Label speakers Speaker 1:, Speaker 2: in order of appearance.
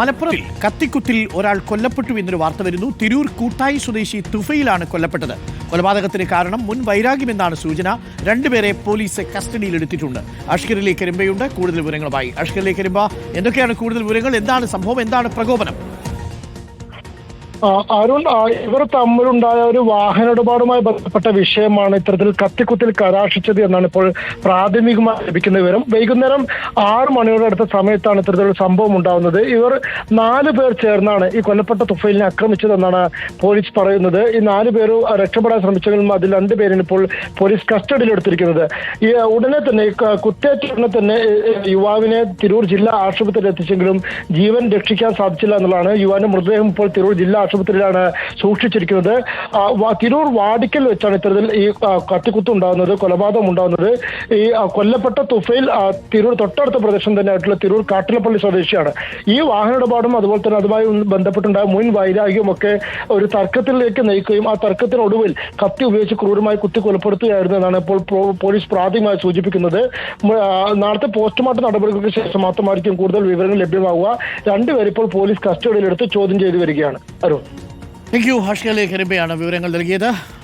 Speaker 1: മലപ്പുറത്തിൽ കത്തിക്കുത്തിൽ ഒരാൾ കൊല്ലപ്പെട്ടു എന്നൊരു വാർത്ത വരുന്നു. തിരൂർ കൂട്ടായി സ്വദേശി തുഫയിലാണ് കൊല്ലപ്പെട്ടത്. കൊലപാതകത്തിന് കാരണം മുൻ വൈരാഗ്യമെന്നാണ് സൂചന. രണ്ടുപേരെ പോലീസ് കസ്റ്റഡിയിലെടുത്തിട്ടുണ്ട് അഷ്കറിലേക്ക് എരുമ്പയുണ്ട് കൂടുതൽ വിവരങ്ങളുമായി അഷ്കറിലേക്ക് കരിമ്പ. എന്തൊക്കെയാണ് കൂടുതൽ വിവരങ്ങൾ? എന്താണ് സംഭവം? എന്താണ് പ്രകോപനം?
Speaker 2: അരുൺ ഇവർ തമ്മിലുണ്ടായ ഒരു വാഹന ഇടപാടുമായി ബന്ധപ്പെട്ട വിഷയമാണ് ഇത്തരത്തിൽ കത്തിക്കുത്തിൽ കരാശിച്ചത് എന്നാണ് ഇപ്പോൾ പ്രാഥമികമായി ലഭിക്കുന്ന വിവരം. വൈകുന്നേരം ആറ് മണിയോടെ അടുത്ത സമയത്താണ് ഇത്തരത്തിലൊരു സംഭവം ഉണ്ടാകുന്നത്. ഇവർ നാല് പേർ ചേർന്നാണ് ഈ കൊല്ലപ്പെട്ട തുഫയിലിനെ ആക്രമിച്ചതെന്നാണ് പോലീസ് പറയുന്നത്. ഈ നാല് പേരും രക്ഷപ്പെടാൻ ശ്രമിച്ചെങ്കിലും അതിൽ രണ്ട് പേരിന് ഇപ്പോൾ പോലീസ് കസ്റ്റഡിയിൽ എടുത്തിരിക്കുന്നത് ഈ ഉടനെ തന്നെ കുത്തേറ്റ ഉടനെ തന്നെ യുവാവിനെ തിരൂർ ജില്ലാ ആശുപത്രിയിൽ എത്തിച്ചെങ്കിലും ജീവൻ രക്ഷിക്കാൻ സാധിച്ചില്ല എന്നുള്ളതാണ് യുവാവിന്റെ മൃതദേഹം ഇപ്പോൾ തിരൂർ ജില്ലാ ആശുപത്രിയിലാണ് സൂക്ഷിച്ചിരിക്കുന്നത്. തിരൂർ വാടിക്കൽ വെച്ചാണ് ഇത്തരത്തിൽ ഈ കത്തിക്കുത്ത് ഉണ്ടാകുന്നത് കൊലപാതകം ഉണ്ടാകുന്നത്. ഈ കൊല്ലപ്പെട്ട തുഫയിൽ തിരൂർ തൊട്ടടുത്ത പ്രദേശം തന്നെ ആയിട്ടുള്ള തിരൂർ കാട്ടിലപ്പള്ളി സ്വദേശിയാണ്. ഈ വാഹന ഇടപാടും അതുപോലെ തന്നെ അതുമായി ബന്ധപ്പെട്ടുണ്ടായ മുൻ വൈരാഗ്യവും ഒക്കെ ഒരു തർക്കത്തിലേക്ക് നയിക്കുകയും ആ തർക്കത്തിനൊടുവിൽ കത്തി ഉപയോഗിച്ച് ക്രൂരമായി കുത്തി കൊലപ്പെടുത്തുകയായിരുന്നു എന്നാണ് ഇപ്പോൾ പോലീസ് പ്രാഥമികമായി സൂചിപ്പിക്കുന്നത്. നാളത്തെ പോസ്റ്റ്മോർട്ടം നടപടികൾക്ക് ശേഷം മാത്രമായിരിക്കും കൂടുതൽ വിവരങ്ങൾ ലഭ്യമാവുക. രണ്ടുപേരിപ്പോൾ പോലീസ് കസ്റ്റഡിയിലെടുത്ത് ചോദ്യം ചെയ്തു വരികയാണ്. അരുൺ.
Speaker 1: താങ്ക് യു എരുമ്പയാണ് വിവരങ്ങൾ നൽകിയത്.